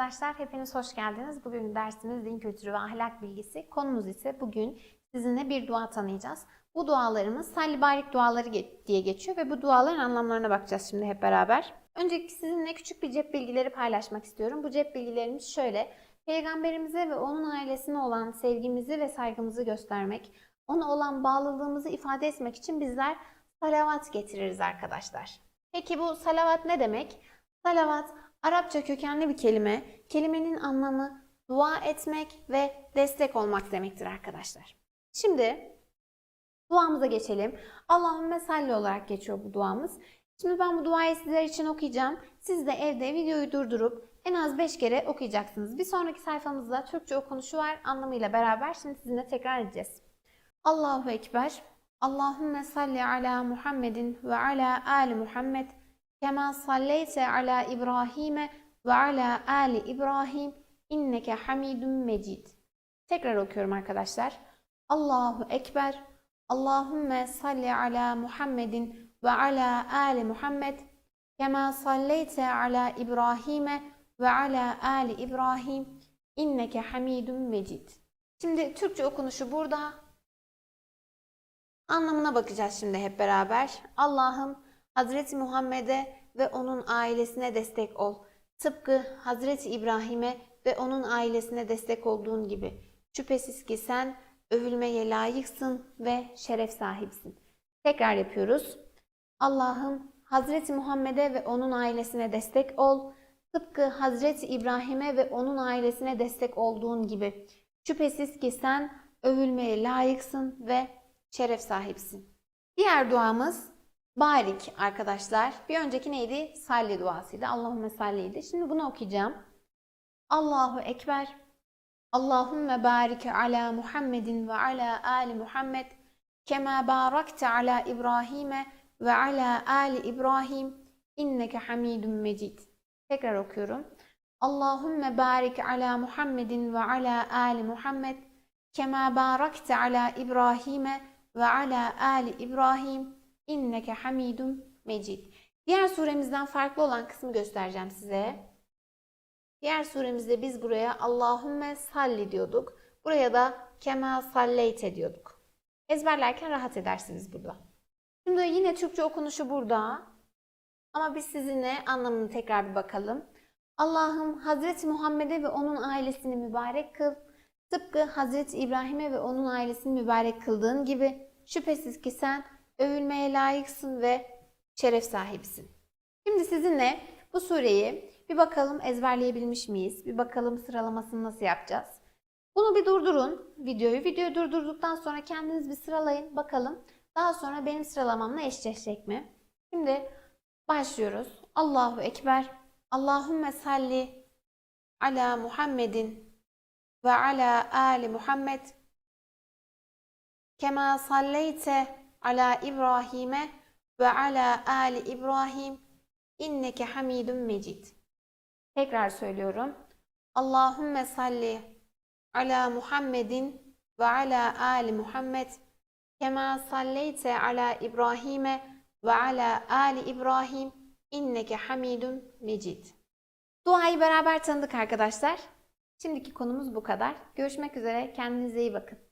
arkadaşlar, hepiniz hoş geldiniz. Bugün dersimiz din kültürü ve ahlak bilgisi. Konumuz ise bugün sizinle bir dua tanıyacağız. Bu dualarımız salli barik duaları diye geçiyor ve bu duaların anlamlarına bakacağız şimdi hep beraber. Öncelikle sizinle küçük bir cep bilgileri paylaşmak istiyorum. Bu cep bilgilerimiz şöyle. Peygamberimize ve onun ailesine olan sevgimizi ve saygımızı göstermek, ona olan bağlılığımızı ifade etmek için bizler salavat getiririz arkadaşlar. Peki bu salavat ne demek? Salavat Arapça kökenli bir kelime. Kelimenin anlamı dua etmek ve destek olmak demektir arkadaşlar. Şimdi duamıza geçelim. Allahümme salli olarak geçiyor bu duamız. Şimdi ben bu duayı sizler için okuyacağım. Siz de evde videoyu durdurup en az 5 kere okuyacaksınız. Bir sonraki sayfamızda Türkçe okunuşu var anlamıyla beraber. Şimdi sizinle tekrar edeceğiz. Allahu Ekber. Allahümme salli ala Muhammedin ve ala ali Muhammed. Kema salleyte ala İbrahim'e ve ala ali İbrahim inneke hamidun mecid. Tekrar okuyorum arkadaşlar. Allahu Ekber. Allahümme salli ala Muhammedin ve ala ali Muhammed. Kema salleyte ala İbrahim'e ve ala ali İbrahim inneke hamidun mecid. Şimdi Türkçe okunuşu burada. Anlamına bakacağız şimdi hep beraber. Allah'ım Hazreti Muhammed'e ve onun ailesine destek ol. Tıpkı Hazreti İbrahim'e ve onun ailesine destek olduğun gibi. Şüphesiz ki sen övülmeye layıksın ve şeref sahipsin. Tekrar yapıyoruz. Allah'ım Hazreti Muhammed'e ve onun ailesine destek ol. Tıpkı Hazreti İbrahim'e ve onun ailesine destek olduğun gibi. Şüphesiz ki sen övülmeye layıksın ve şeref sahipsin. Diğer duamız Barik arkadaşlar. Bir önceki neydi? Salli duasıydı. Allahümme salliydi. Şimdi bunu okuyacağım. Allahu Ekber. Allahümme barik ala Muhammedin ve ala ali Muhammed. Kema barakte ala İbrahim'e ve ala ali İbrahim. İnneke hamidun mecid. Tekrar okuyorum. Allahümme barik ala Muhammedin ve ala ali Muhammed. Kema barakte ala İbrahim'e ve ala ali İbrahim. İnneke hamidun mecid. Diğer suremizden farklı olan kısmı göstereceğim size. Diğer suremizde biz buraya Allahümme salli diyorduk. Buraya da kema salleyte diyorduk. Ezberlerken rahat edersiniz burada. Şimdi yine Türkçe okunuşu burada. Ama biz sizinle anlamını tekrar bir bakalım. Allah'ım Hazreti Muhammed'e ve onun ailesini mübarek kıl. Tıpkı Hazreti İbrahim'e ve onun ailesini mübarek kıldığın gibi şüphesiz ki sen övülmeye layıksın ve şeref sahibisin. Şimdi sizinle bu sureyi bir bakalım ezberleyebilmiş miyiz? Bir bakalım sıralamasını nasıl yapacağız? Bunu bir durdurun videoyu. Videoyu durdurduktan sonra kendiniz bir sıralayın bakalım. Daha sonra benim sıralamamla eşleşecek mi? Şimdi başlıyoruz. Allahu Ekber. Allahümme salli ala Muhammedin ve ala ali Muhammed. Kema salleyte ala İbrahim'e ve ala ali İbrahim inneke hamidun mecid. Tekrar söylüyorum. Allahümme salli ala Muhammedin ve ala ali Muhammed kema salleyte ala İbrahim'e ve ala ali İbrahim inneke hamidun mecid. Duayı beraber tanıdık arkadaşlar. Şimdiki konumuz bu kadar. Görüşmek üzere. Kendinize iyi bakın.